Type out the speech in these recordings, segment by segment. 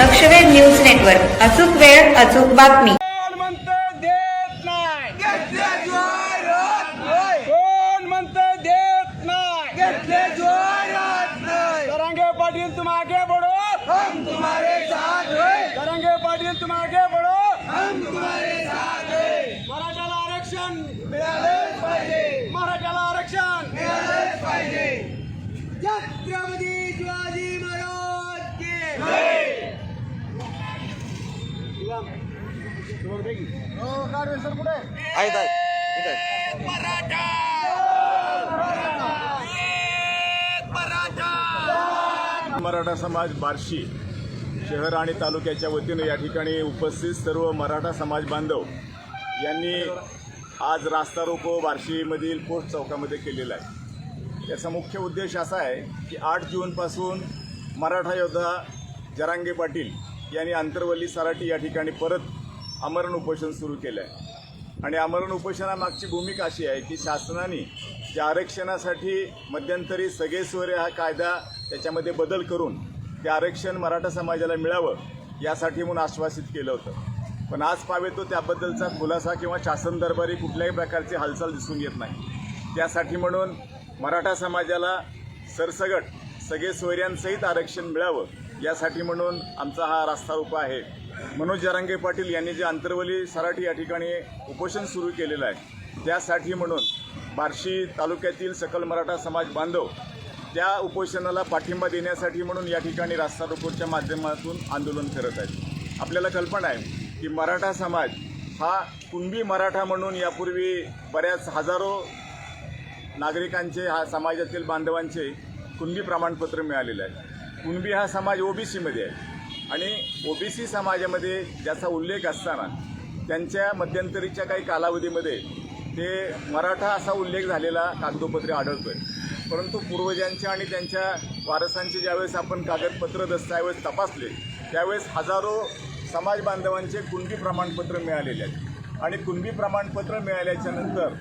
लक्षवेध news network. अचूक वेळ अचूक बातमी. पाटील म्हणतं देत मराठा समाज बार्शी शहर आणि तालुक्याच्या वतीनं या ठिकाणी उपस्थित सर्व मराठा समाज बांधव यांनी आज रास्ता रोको बार्शीमधील पोस्ट चौकामध्ये केलेला आहे. याचा मुख्य उद्देश असा आहे की आठ जूनपासून मराठा योद्धा जरांगे पाटील यांनी आंतरवल्ली सराटी या ठिकाणी परत आमरण उपोषण सुरू केलं आहे आणि आमरण उपोषणामागची भूमिका अशी आहे की शासनाने ज्या आरक्षणासाठी मध्यंतरी सगळे हा कायदा त्याच्यामध्ये बदल करून ते आरक्षण मराठा समाजाला मिळावं यासाठी म्हणून आश्वासित केलं होतं. पण आज पावेतो त्याबद्दलचा खुलासा किंवा शासन दरबारी कुठल्याही प्रकारची हालचाल दिसून येत नाही. त्यासाठी म्हणून मराठा समाजाला सरसगट सगळे सोयऱ्यांसहित आरक्षण मिळावं यासाठी म्हणून आमचा हा रास्ता रूप आहे. मनोज जारांगे पाटील यांनी जे आंतरवली सराठी या ठिकाणी उपोषण सुरू केलेलं आहे त्यासाठी म्हणून बार्शी तालुक्यातील सकल मराठा समाज बांधव त्या उपोषणाला पाठिंबा देण्यासाठी म्हणून या ठिकाणी रास्ता रोकोच्या माध्यमातून आंदोलन करत आहेत. आपल्याला कल्पना आहे की मराठा समाज हा कुणबी मराठा म्हणून यापूर्वी बऱ्याच हजारो नागरिकांचे हा समाजातील बांधवांचे कुणबी प्रमाणपत्र मिळालेलं आहे. कुणबी हा समाज ओबीसीमध्ये आहे. आणि ओबीसी समाजामध्ये ज्याचा उल्लेख असताना त्यांच्या मध्यंतरीच्या काही कालावधीमध्ये ते मराठा असा उल्लेख झालेला कागदोपत्री आढळतोय. परंतु पूर्वजांच्या आणि त्यांच्या वारसांचे ज्यावेळेस आपण कागदपत्र दस्तऐवज तपासले त्यावेळेस हजारो समाज बांधवांचे कुणबी प्रमाणपत्र मिळालेले आहेत. आणि कुणबी प्रमाणपत्र मिळाल्याच्या नंतर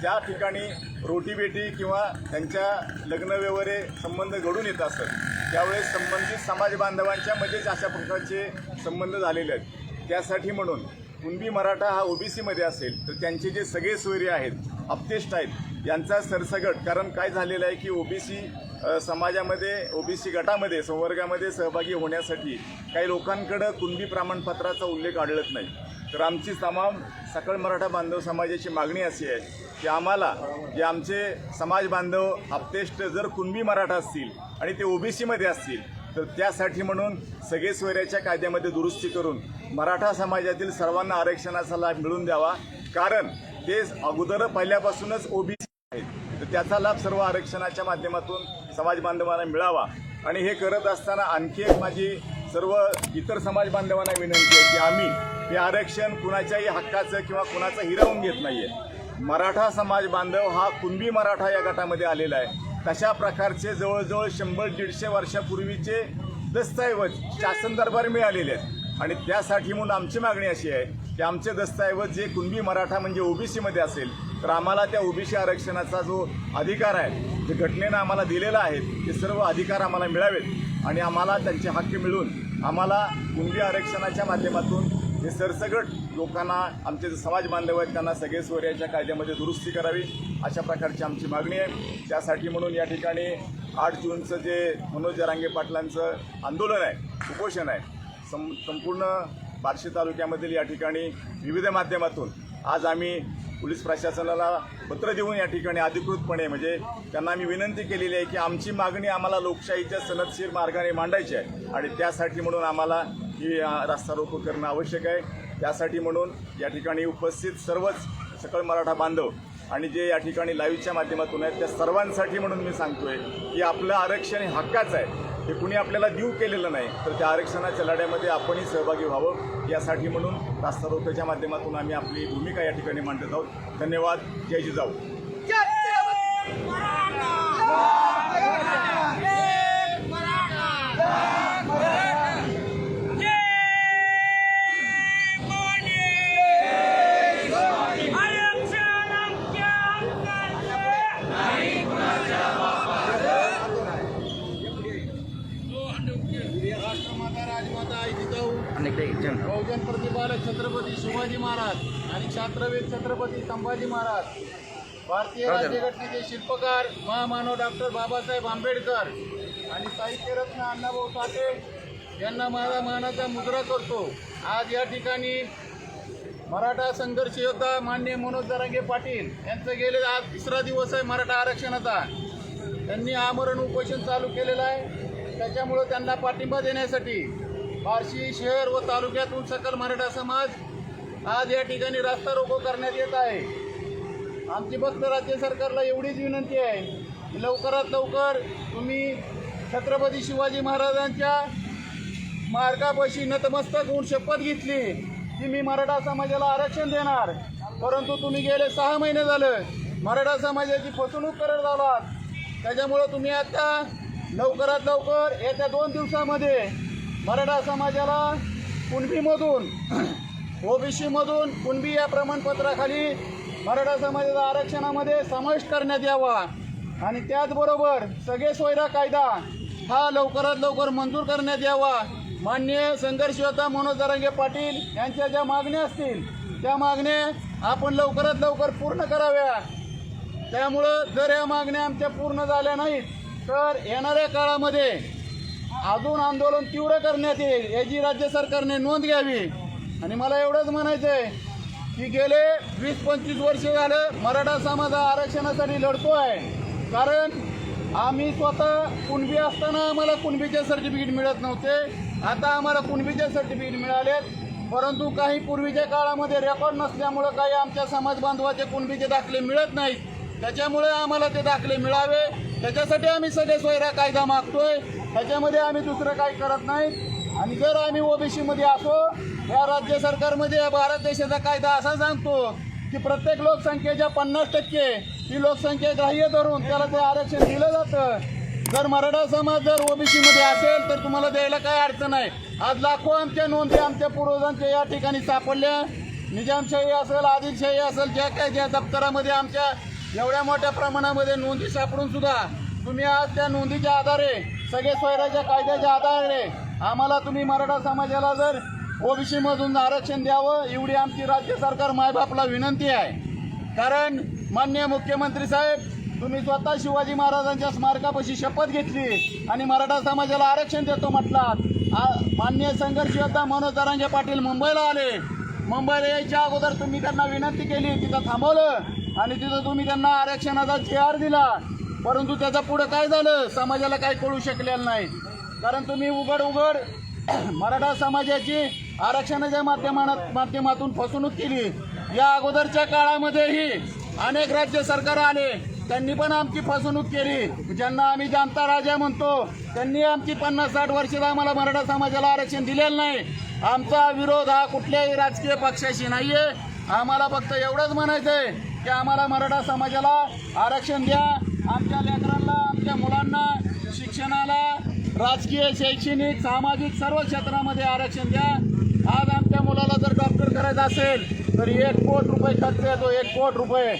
ज्या ठिकाणी रोटीबेटी किंवा त्यांच्या लग्नव्यवहारे संबंध घडून येत असतात त्यावेळेस संबंधित समाज बांधवांच्या मध्येच अशा प्रकारचे संबंध झालेले आहेत त्यासाठी म्हणून कुणबी मराठा हा ओबीसीमध्ये असेल तर त्यांचे जे सगळे सोयरे आहेत अपतेष्ट आहेत यांचा सरसगट कारण काय झालेलं आहे की ओबीसी समाजामध्ये ओबीसी गटामध्ये संवर्गामध्ये सहभागी होण्यासाठी काही लोकांकडं कुणबी प्रमाणपत्राचा उल्लेख आढळत नाही. तर आमची तमाम सकळ मराठा बांधव समाजाची मागणी अशी आहे की आम्हाला जे आमचे समाज बांधव आपतेष्ट जर कुणबी मराठा असतील आणि ते ओबीसीमध्ये असतील तर त्यासाठी म्हणून सगळे सोयऱ्याच्या कायद्यामध्ये दुरुस्ती करून मराठा समाजातील सर्वांना आरक्षणाचा लाभ मिळून द्यावा. कारण ते अगोदर पहिल्यापासूनच ओबीसी आहेत. तर त्याचा लाभ सर्व आरक्षणाच्या माध्यमातून समाज बांधवांना मिळावा. आणि हे करत असताना आणखी एक माझी सर्व इतर समाज बांधवांना विनंती आहे की आम्ही हे आरक्षण कुणाच्याही हक्काचं किंवा कुणाचं हिरावून घेत नाहीये. मराठा समाज बांधव हा कुणबी मराठा या गटामध्ये आलेला आहे. तशा प्रकारचे जवळजवळ शंभर दीडशे वर्षापूर्वीचे दस्तऐवज शासन दरबार मिळालेले आहेत. आणि त्यासाठी म्हणून आमची मागणी अशी आहे की आमचे दस्तऐवज जे कुणबी मराठा म्हणजे ओबीसीमध्ये असेल तर आम्हाला त्या ओबीसी आरक्षणाचा जो अधिकार आहे जे घटनेनं आम्हाला दिलेला आहे ते सर्व अधिकार आम्हाला मिळावेत. आणि आम्हाला त्यांचे हक्क मिळून आम्हाला कुणबी आरक्षणाच्या माध्यमातून हे सरसगट लोकांना आमचे जे समाज बांधव आहेत त्यांना सगळे सोयऱ्याच्या कायद्यामध्ये दुरुस्ती करावी अशा प्रकारची आमची मागणी आहे. त्यासाठी म्हणून या ठिकाणी आठ जूनचं जे मनोज जरांगे पाटलांचं आंदोलन आहे उपोषण आहे सं संपूर्ण बार्शी तालुक्यामधील या ठिकाणी विविध माध्यमातून आज आम्ही पोलीस प्रशासनाला पत्र देऊन या ठिकाणी अधिकृतपणे म्हणजे त्यांना आम्ही विनंती केलेली आहे की आमची मागणी आम्हाला लोकशाहीच्या सनदशीर मार्गाने मांडायची आहे. आणि त्यासाठी म्हणून आम्हाला ही रास्ता रोको करणं आवश्यक आहे. त्यासाठी म्हणून या ठिकाणी उपस्थित सर्वच सकळ मराठा बांधव आणि जे या ठिकाणी लाईव्हच्या माध्यमातून आहेत त्या सर्वांसाठी म्हणून मी सांगतोय की आपलं आरक्षण हक्काचं आहे. हे कुणी आपल्याला देऊ केलेलं नाही तर त्या आरक्षणाच्या लढ्यामध्ये आपणही सहभागी व्हावं यासाठी म्हणून रास्ता रोकोच्या माध्यमातून आम्ही आपली भूमिका या ठिकाणी मांडत आहोत. धन्यवाद. जय जिजाऊ. शिवाजी महाराज आणि छात्रवीर छत्रपती संभाजी महाराज. भारतीय राज्यघटनेचे शिल्पकार महामानव डॉक्टर बाबासाहेब आंबेडकर आणि साहित्यरत्न अण्णाभाऊ साठे यांना माझा मानाचा मुद्रा करतो. आज या ठिकाणी मराठा संघर्ष योद्धा मान्य मनोज जरांगे पाटील यांचं गेले आज तिसरा दिवस आहे मराठा आरक्षणाचा. त्यांनी आमरण उपोषण चालू केलेलं आहे. त्याच्यामुळं त्यांना पाठिंबा देण्यासाठी बार्शी शहर व तालुक्यातून सकल मराठा समाज आज या ठिकाणी रास्ता रोको करण्यात येत आहे. आमची फक्त राज्य सरकारला एवढीच विनंती आहे. की लवकरात लवकर तुम्ही छत्रपती शिवाजी महाराजांच्या मार्गापाशी नतमस्तक होऊन शपथ घेतली की मी मराठा समाजाला आरक्षण देणार. परंतु तुम्ही गेले सहा महिने झालं मराठा समाजाची फसवणूक करत आलात. त्याच्यामुळं तुम्ही आता लवकरात लवकर येत्या दोन दिवसामध्ये मराठा समाजाला कुणबीमधून ओबीसीमधून कुणबी या प्रमाणपत्राखाली मराठा समाजाचा आरक्षणामध्ये समाविष्ट करण्यात यावा. आणि त्याचबरोबर सगळे सोयरा कायदा हा लवकरात लवकर मंजूर करण्यात यावा. मान्य संघर्ष मनोज दरांगे पाटील यांच्या ज्या मागण्या असतील त्या मागण्या आपण लवकरात लवकर पूर्ण कराव्या. त्यामुळं जर या मागण्या आमच्या पूर्ण झाल्या नाहीत तर येणाऱ्या काळामध्ये अजून आंदोलन तीव्र करण्यात येईल याची राज्य सरकारने नोंद घ्यावी. आणि मला एवढंच म्हणायचं आहे की गेले वीस पंचवीस वर्ष झालं मराठा समाज आरक्षणासाठी लढतो आहे कारण आम्ही स्वतः कुणबी असताना आम्हाला कुणबीचे सर्टिफिकेट मिळत नव्हते. आता आम्हाला कुणबीचे सर्टिफिकेट मिळालेत. परंतु काही पूर्वीच्या काळामध्ये रेकॉर्ड नसल्यामुळं काही आमच्या समाज बांधवाचे कुणबीचे दाखले मिळत नाहीत. त्याच्यामुळे आम्हाला ते दाखले मिळावे. त्याच्यासाठी आम्ही सगळे सोयरा कायदा मागतोय. त्याच्यामध्ये आम्ही दुसरं काही करत नाहीत आणि जर आम्ही ओबीसीमध्ये असो या राज्य सरकारमध्ये भारत देशाचा कायदा असा सांगतो की प्रत्येक लोकसंख्येच्या पन्नास टक्के ही लोकसंख्या ग्राह्य धरून त्याला ते आरक्षण दिलं जातं. जर मराठा समाज जर ओबीसीमध्ये असेल तर तुम्हाला द्यायला काय अडचण आहे आज लाखो आमच्या नोंदी आमच्या पूर्वजांच्या या ठिकाणी सापडल्या. निजामशाही असेल आदिलशाही असेल ज्या काय ज्या दप्तरामध्ये आमच्या एवढ्या मोठ्या प्रमाणामध्ये नोंदी सापडून सुद्धा तुम्ही आज त्या नोंदीच्या आधारे सगळे स्वैराच्या कायद्याच्या आधारे आम्हाला तुम्ही मराठा समाजाला जर ओबीसी मधून आरक्षण द्यावं एवढी आमची राज्य सरकार मायबापला विनंती आहे. कारण मान्य मुख्यमंत्री साहेब तुम्ही स्वतः शिवाजी महाराजांच्या स्मारकापाशी शपथ घेतली आणि मराठा समाजाला आरक्षण देतो म्हटलात. आ- मान्य संघर्ष योद्धा मनोज दरांगे पाटील मुंबईला आले. मुंबईला यायच्या अगोदर तुम्ही त्यांना विनंती केली तिथं थांबवलं आणि तिथं तुम्ही त्यांना आरक्षणाचा जे आर दिला. परंतु त्याचं पुढं काय झालं समाजाला काही कळू शकलेलं नाही. कारण तुम्ही उघड उघड मराठा समाजाची आरक्षणाच्या माध्यमात माध्यमातून फसवणूक केली या अगोदरच्या काळामध्येही अनेक राज्य सरकार आले. त्यांनी पण आमची फसवणूक केली. ज्यांना आम्ही जनता राजा म्हणतो त्यांनी आमची पन्नास साठ वर्षाला आम्हाला मराठा समाजाला आरक्षण दिलेलं नाही. आमचा विरोध हा कुठल्याही राजकीय पक्षाशी नाहीये. आम्हाला फक्त एवढंच म्हणायचं आहे की आम्हाला मराठा समाजाला आरक्षण द्या. आमच्या लेकरांना आमच्या मुलांना शिक्षणाला राजकीय शैक्षणिक सामाजिक सर्व क्षेत्रामध्ये आरक्षण द्या. आज आमच्या मुलाला जर डॉक्टर करायचं असेल तर एक कोट रुपये खर्च येतो एक कोट रुपये.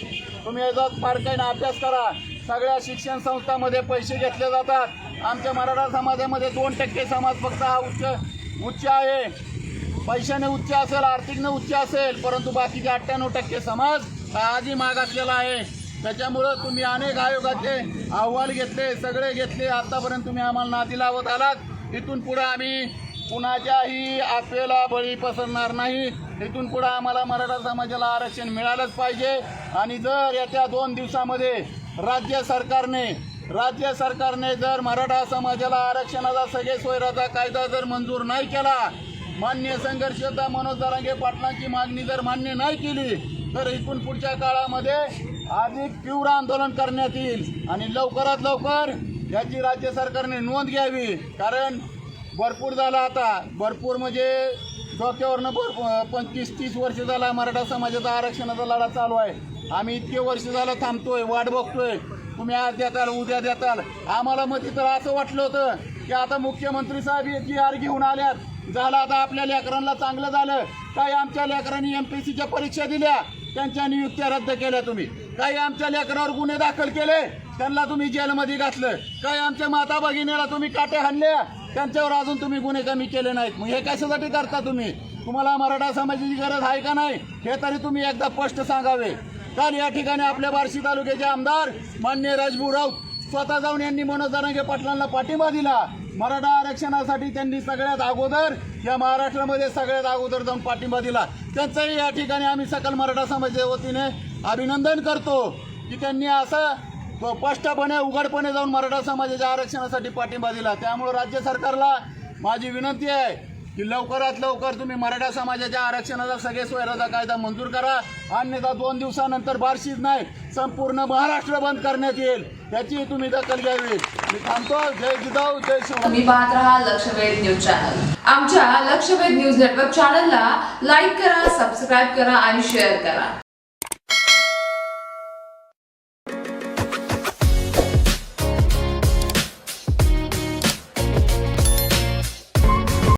तुम्ही याचा बारकाईनं अभ्यास करा. सगळ्या शिक्षण संस्थांमध्ये पैसे घेतले जातात. आमच्या मराठा समाजामध्ये दोन टक्के समाज फक्त हा उच्च उच्च आहे. पैशाने उच्च असेल आर्थिकने उच्च असेल परंतु बाकीचे अठ्ठ्याण्णव टक्के समाज आजही मागासलेला आहे. त्याच्यामुळं तुम्ही अनेक आयोगाचे अहवाल घेतले सगळे घेतले. आतापर्यंत तुम्ही आम्हाला नादी लावत आलात. इथून पुढे आम्ही कुणाच्याही आफेला बळी पसरणार नाही. इथून पुढे आम्हाला मराठा समाजाला आरक्षण मिळालंच पाहिजे. आणि जर येत्या दोन दिवसामध्ये राज्य सरकारने राज्य सरकारने जर मराठा समाजाला आरक्षणाचा सगळे सोयराचा कायदा जर मंजूर नाही केला मान्य संघर्षता मनोज दरांगे पाटलांची मागणी जर मान्य नाही केली तर इथून पुढच्या काळामध्ये अधिक तीव्र आंदोलन करण्यात येईल. आणि लवकरात लवकर याची राज्य सरकारने नोंद घ्यावी. कारण भरपूर झाला आता. भरपूर म्हणजे डोक्यावरनं भरपूर पंचवीस तीस वर्ष झाला मराठा समाजाचा आरक्षणाचा लढा चालू आहे. आम्ही इतके वर्ष झालं थांबतोय वाट बघतोय. तुम्ही आज देताल उद्या देताल. आम्हाला मग तिथं असं वाटलं होतं की आता मुख्यमंत्री साहेब याची आर घेऊन आल्यात. झालं आता आपल्या लेकरांना चांगलं झालं. काही आमच्या लेकरांनी एम पी सीच्या परीक्षा दिल्या. त्यांच्या नियुक्त्या रद्द केल्या तुम्ही. काही आमच्या लेकरावर गुन्हे दाखल केले. त्यांना तुम्ही जेलमध्ये घातलं. काही आमच्या माता भगिनीला तुम्ही काटे हाणल्या. त्यांच्यावर अजून तुम्ही गुन्हे कमी केले नाहीत. मग हे कशासाठी करता तुम्ही? तुम्हाला मराठा समाजाची गरज आहे का नाही? हे तरी तुम्ही एकदा स्पष्ट सांगावे. काल या ठिकाणी आपल्या बार्शी तालुक्याचे आमदार मान्य राजभू राऊत स्वतः जाऊन यांनी मनोज जरांगे पाटलांना पाठिंबा दिला. मराठा आरक्षणासाठी त्यांनी सगळ्यात अगोदर या महाराष्ट्रामध्ये सगळ्यात अगोदर जाऊन पाठिंबा दिला. त्यांचंही या ठिकाणी आम्ही सकल मराठा समाजाच्या वतीने अभिनंदन करतो की त्यांनी असं स्पष्टपणे उघडपणे जाऊन मराठा समाजाच्या आरक्षणासाठी पाठिंबा दिला. त्यामुळे राज्य सरकारला माझी विनंती आहे की लवकरात लवकर तुम्ही मराठा समाजाच्या आरक्षणाचा सगळे सोयराचा कायदा मंजूर करा. अन्यथा दोन दिवसानंतर बारशीच नाही संपूर्ण महाराष्ट्र बंद करण्यात येईल. याची तुम्ही दखल घ्यावी. मी थांबतो. जय जिजाऊ जय शिव तुम्ही पाहत राहा लक्षवेध न्यूज चॅनल. आमच्या लक्षवेध न्यूज नेटवर्क चॅनलला लाईक करा सबस्क्राईब करा आणि शेअर करा.